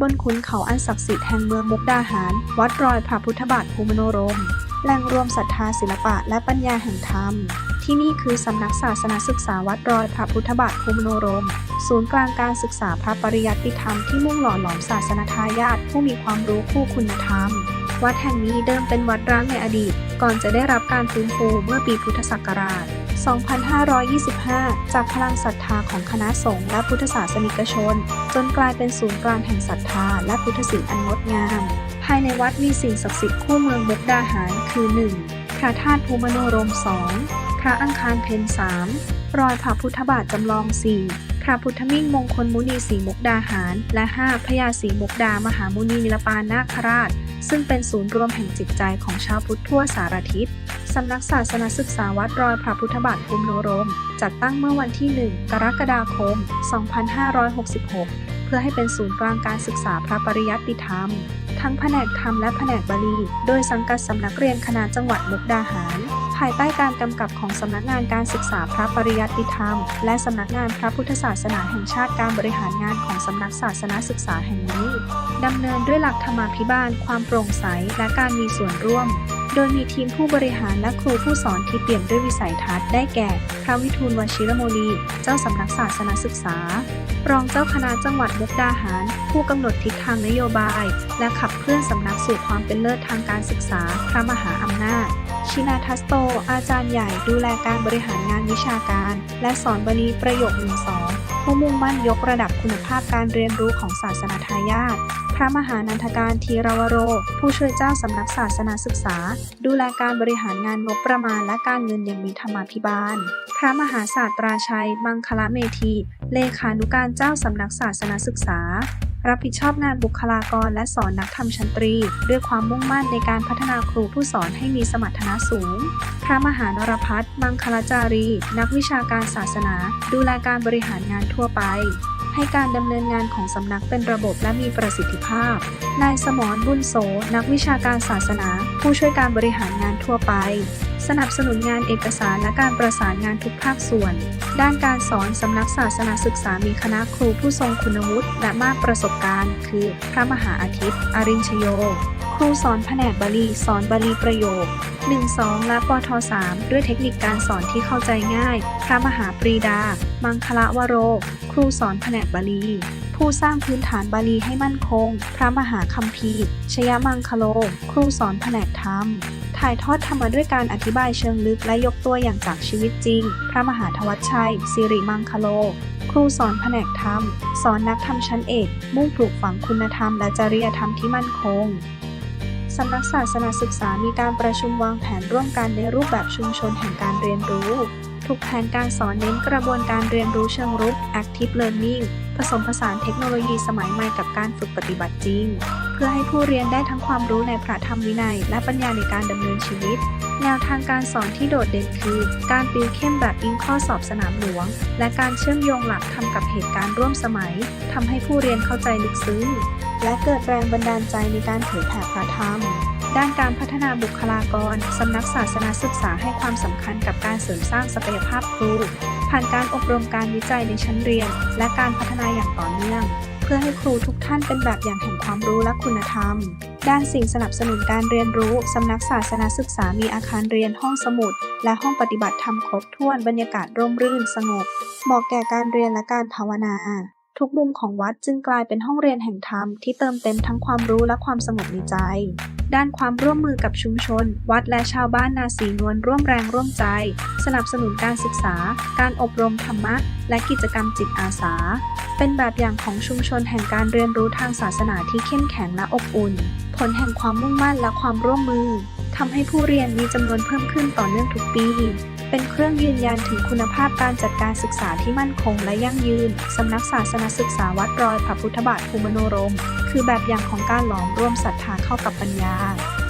บนขุนเขาอันศักดิ์สิทธิ์แห่งเมืองมุกดาหาร วัดรอยพระพุทธบาทภูมิโนรม แหล่งรวมศรัทธาศิลปะและปัญญาแห่งธรรม ที่นี่คือสำนักศาสนาศึกษาวัดรอยพระพุทธบาทภูมิโนรม ศูนย์กลางการศึกษาพระปริยัติธรรมที่มุ่งหล่อหลอมศาสนทายาทผู้มีความรู้คู่คุณธรรม วัดแห่งนี้เดิมเป็นวัดร้างในอดีต ก่อนจะได้รับการฟื้นฟูเมื่อปีพุทธศักราช 2525 จากพลังศรัทธาของคณะสงฆ์และพุทธศาสนิกชน จนกลายเป็นศูนย์กลางแห่งศรัทธาและพุทธศิลป์อันงดงาม ภายในวัดมีสิ่งศักดิ์สิทธิ์คู่เมืองมุกดาหารคือ 1. พระธาตุภูมิโนรม 2. พระอังคารเพน 3 รอยพระพุทธบาทจำลอง 4. พระพุทธมิ่งมงคลมุนีสีมุกดาหาร และ 5. พระยาสีมุกดามหามุนีนิลปานาคราช ซึ่งเป็นศูนย์รวมแห่งจิตใจของชาวพุทธทั่วสารทิศ สำนักศาสนศึกษาวัดรอยพระพุทธบาทภูมิโนรม จัดตั้งเมื่อวันที่ 1 กรกฎาคม 2566 เพื่อให้เป็นศูนย์กลางการศึกษาพระปริยัติธรรม ทั้งแผนกธรรมและแผนกบาลี โดยสังกัดสำนักเรียนคณะจังหวัดมุกดาหาร ภายใต้การกำกับของสำนักงานการศึกษาพระปริยัติธรรม และสำนักงานพระพุทธศาสนาแห่งชาติการบริหารงานของสำนักศาสนาศึกษาแห่งนี้ดำเนินด้วยหลักธรรมาภิบาล ความโปร่งใส และการมีส่วนร่วม โดยมีทีมผู้บริหารและครูผู้สอนที่เปลี่ยมด้วยวิสัยทัศน์ได้แก่ พระวิทูลวชิรโมลี เจ้าสำนักศาสนาศึกษา รองเจ้าคณะจังหวัดมุกดาหาร ผู้กำหนดทิศทางนโยบาย และขับเคลื่อนสำนักสู่ความเป็นเลิศทางการศึกษา พระมหาอำนาจ ชินาทัสโต อาจารย์ใหญ่ดูแลการบริหารงานวิชาการ และสอนบาลีประโยคหนึ่งสองผู้มุ่งมั่นยกระดับคุณภาพการเรียนรู้ของศาสนาทายาทพระมหานันทการทีรวโร ผู้ช่วยเจ้าสำนักศาสนาศึกษา ดูแลการบริหารงานงบประมาณและการเงินอย่างมีธรรมาภิบาล พระมหาศาสตราชัย มังคละเมธี เลขานุการเจ้าสำนักศาสนาศึกษา รับผิดชอบงานบุคลากรและสอนนักธรรมชั้นตรี ด้วยความมุ่งมั่นในการพัฒนาครูผู้สอนให้มีสมรรถนะสูง พระมหานรพัฒน์มังคลาจารี นักวิชาการศาสนา ดูแลการบริหารงานทั่วไปให้การดำเนินงานของสำนักเป็นระบบและมีประสิทธิภาพ นายสมรบุญโส นักวิชาการศาสนา ผู้ช่วยการบริหารงานทั่วไป สนับสนุนงานเอกสารและการประสานงานทุกภาคส่วน ด้านการสอนสำนักศาสนาศึกษามีคณะครูผู้ทรงคุณวุฒิและมากประสบการณ์ คือ พระมหาอาทิตย์ อรินชโย ครูสอนแผนกบาลีสอนบาลีประโยค 1-2 และปท 3 ด้วยเทคนิคการสอนที่เข้าใจง่าย พระมหาปรีดา มังคละวโร ครูสอนแผนกบาลี ผู้สร้างพื้นฐานบาลีให้มั่นคง พระมหาคัมภีร์ชยมังคโล ครูสอนแผนกธรรม ถ่ายทอดธรรมะด้วยการอธิบายเชิงลึกและยกตัวอย่างจากชีวิตจริง พระมหาทวัชชัย สิริมังคโล ครูสอนแผนกธรรม สอนนักธรรมชั้นเอก มุ่งปลูกฝังคุณธรรมและจริยธรรมที่มั่นคงสำนักศาสนาศึกษามีการประชุมวางแผนร่วมกันในรูปแบบชุมชนแห่งการเรียนรู้ ทุกแผนการสอนเน้นกระบวนการเรียนรู้เชิงรุก active learning ผสมผสานเทคโนโลยีสมัยใหม่กับการฝึกปฏิบัติจริง เพื่อให้ผู้เรียนได้ทั้งความรู้ในพระธรรมวินัย และปัญญาในการดำเนินชีวิต แนวทางการสอนที่โดดเด่นคือ การติวเข้มแบบอิงข้อสอบสนามหลวง และการเชื่อมโยงหลักธรรมกับเหตุการณ์ร่วมสมัยทำให้ผู้เรียนเข้าใจลึกซึ้งและเกิดแรงบันดาลใจในการเผยแผ่พระธรรม ด้านการพัฒนาบุคลากร สำนักศาสนาศึกษาให้ความสำคัญกับการเสริมสร้างศักยภาพครู ผ่านการอบรมการวิจัยในชั้นเรียน และการพัฒนาอย่างต่อเนื่อง เพื่อให้ครูทุกท่านเป็นแบบอย่างแห่งความรู้และคุณธรรม ด้านสิ่งสนับสนุนการเรียนรู้ สำนักศาสนาศึกษามีอาคารเรียนห้องสมุด และห้องปฏิบัติธรรมครบถ้วนบรรยากาศร่มรื่นสงบเหมาะแก่การเรียนและการภาวนา ทุกมุมของวัดจึงกลายเป็นห้องเรียนแห่งธรรมที่เติมเต็มทั้งความรู้และความสงบในใจ ด้านความร่วมมือกับชุมชน วัดและชาวบ้านนาสีนวลร่วมแรงร่วมใจ สนับสนุนการศึกษา การอบรมธรรมะ และกิจกรรมจิตอาสา เป็นแบบอย่างของชุมชนแห่งการเรียนรู้ทางศาสนาที่เข้มแข็งและอบอุ่น ผลแห่งความมุ่งมั่นและความร่วมมือทำให้ผู้เรียนมีจำนวนเพิ่มขึ้นต่อเนื่องทุกปี เป็นเครื่องยืนยันถึงคุณภาพการจัดการศึกษาที่มั่นคงและยั่งยืน สำนักศาสนศึกษาวัดรอยพระพุทธบาทภูมิโนรม คือแบบอย่างของการหลอมรวมศรัทธาเข้ากับปัญญา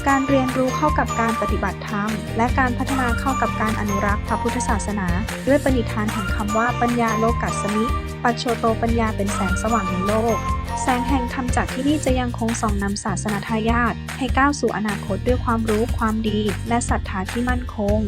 การเรียนรู้เข้ากับการปฏิบัติธรรม และการพัฒนาเข้ากับการอนุรักษ์พระพุทธศาสนา ด้วยปณิธานแห่งคำว่าปัญญาโลกัสสมิ ปัจโชโตปัญญาเป็นแสงสว่างในโลกแสงแห่งธรรมจากที่นี่จะยังคงส่องนำศาสนาทายาทให้ก้าวสู่อนาคตด้วยความรู้ความดี และศรัทธาที่มั่นคง